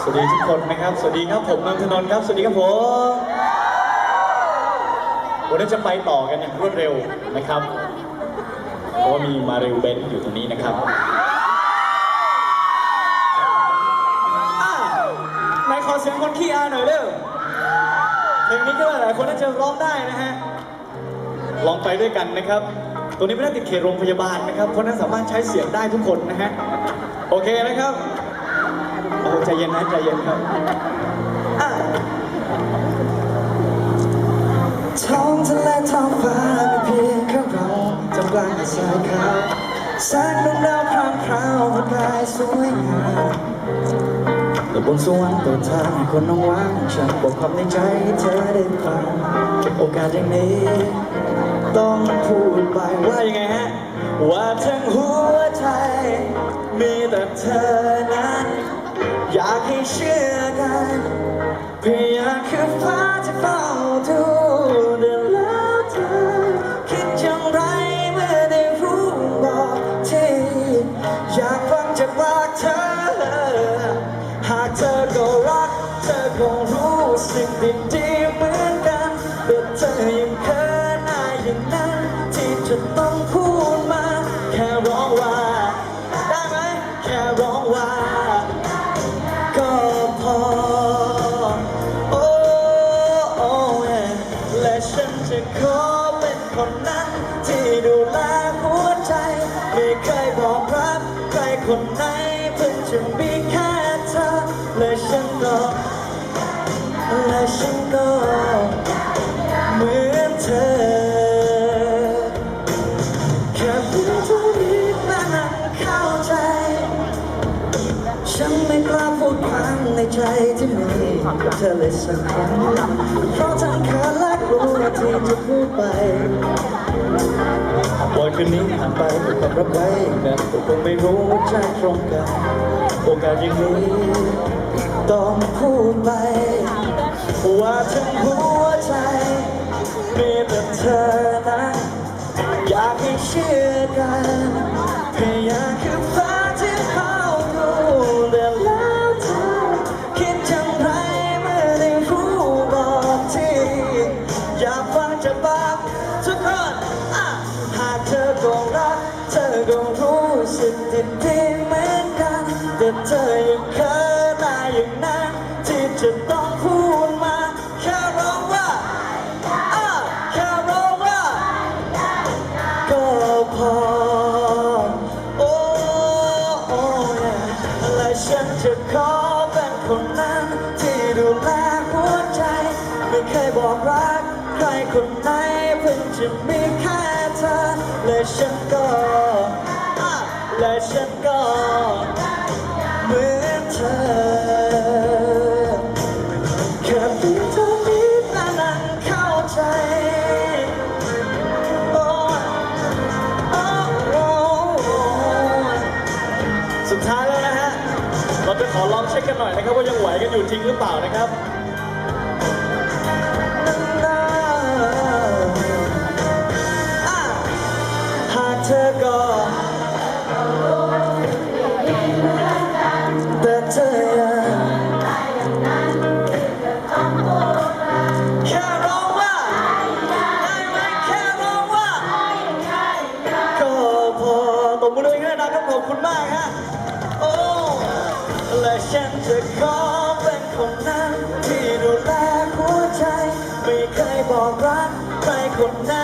สวัสดีทุกคนนะครับ สวัสดีครับผมนนทนนท์ครับ สวัสดีครับผมวันนี้จะไปต่อกันอย่างรวดเร็วนะครับ เพราะว่ามีมาเรลเบนซ์อยู่ตรงนี้นะครับไหนขอเสียงคนขี้อาหน่อยเร็วเพลงนี้ก็หลายคนน่าจะร้องได้นะฮะ ลองไปด้วยกันนะครับ ตัวนี้ไม่ได้ติดเขตโรงพยาบาลนะครับ เพราะนั้นสามารถใช้เสียงได้ทุกคนนะฮะ โอเคนะครับ โอ้ใจเย็นนะใจเย็นครับอะท้องทะเลท้องฟ้ามีเพียงแค่เราจำกลางสายขาวแสงดวงดาวพรางพราวประกายสวยงามแต่บนสวรรค์เปิดทางให้คนน้องวางฉันบอกความในใจให้เธอได้ฟังโอกาสอย่างนี้ ต้องพูดไปว่าว่ายังไงฮะ ว่าทั้งหัวใจ มีแต่เธอนั้น อยากให้เชื่อกันเพียากคือฟ้าที่เฝ้าดูเดินแล้วเธอคิดอย่างไรเมื่อได้รู้บอกที่อยากฟังจากปากเธอ หากเธอก็รัก เธอคงรู้สิ่งดี ขอเป็นคนนั้น ที่ดูแลหัวใจ ไม่เคยบอกรักใครคนไหน ใจที่มีเธอเลยสักครั้งเพราะทั้งเขินและกลัวที่จะพูดไปปล่อยคืนนี้ผ่านไปด้วยความรับไว้นะผมคงไม่รู้ว่าใจตรงกันโอกาสอย่างนี้ต้องพูดไปว่าทั้งหัวใจมีแต่เธอนั้นอยากให้เชื่อกันเพียงอยากคือากฟังจาปากทุกคนหากเธอก็รัก เธอก็รู้สึกดีดีเหมือนกัน แต่เธอยังเคยมาอย่างนั้น ที่จะต้องพูดมาแค่ร้องว่าแค่ร้องว่า ก็พอ โอ้โอ้และฉันจะขอเป็นคนนั้น ที่ดูแลหัวใจ ไม่เคยบอกรัก ครคนไหนเพิ่งจะมีแค่เธอและฉันก็และฉันก็เหมือนเธอแค่เพียงเท่านี้และนั่งเข้าใจโอ้โอ้โอ้สุดท้ายแล้วนะฮะ เราจะขอลองเช็คกันหน่อยนะครับว่ายังไหวกันอยู่จริงหรือเปล่านะครับ ตบมือด้วยกันนะครับขอบคุณมากฮะโอ้และฉันจะขอเป็นคนนั้นที่ดูแลหัวใจ ไม่เคยบอกรักใครคนไหน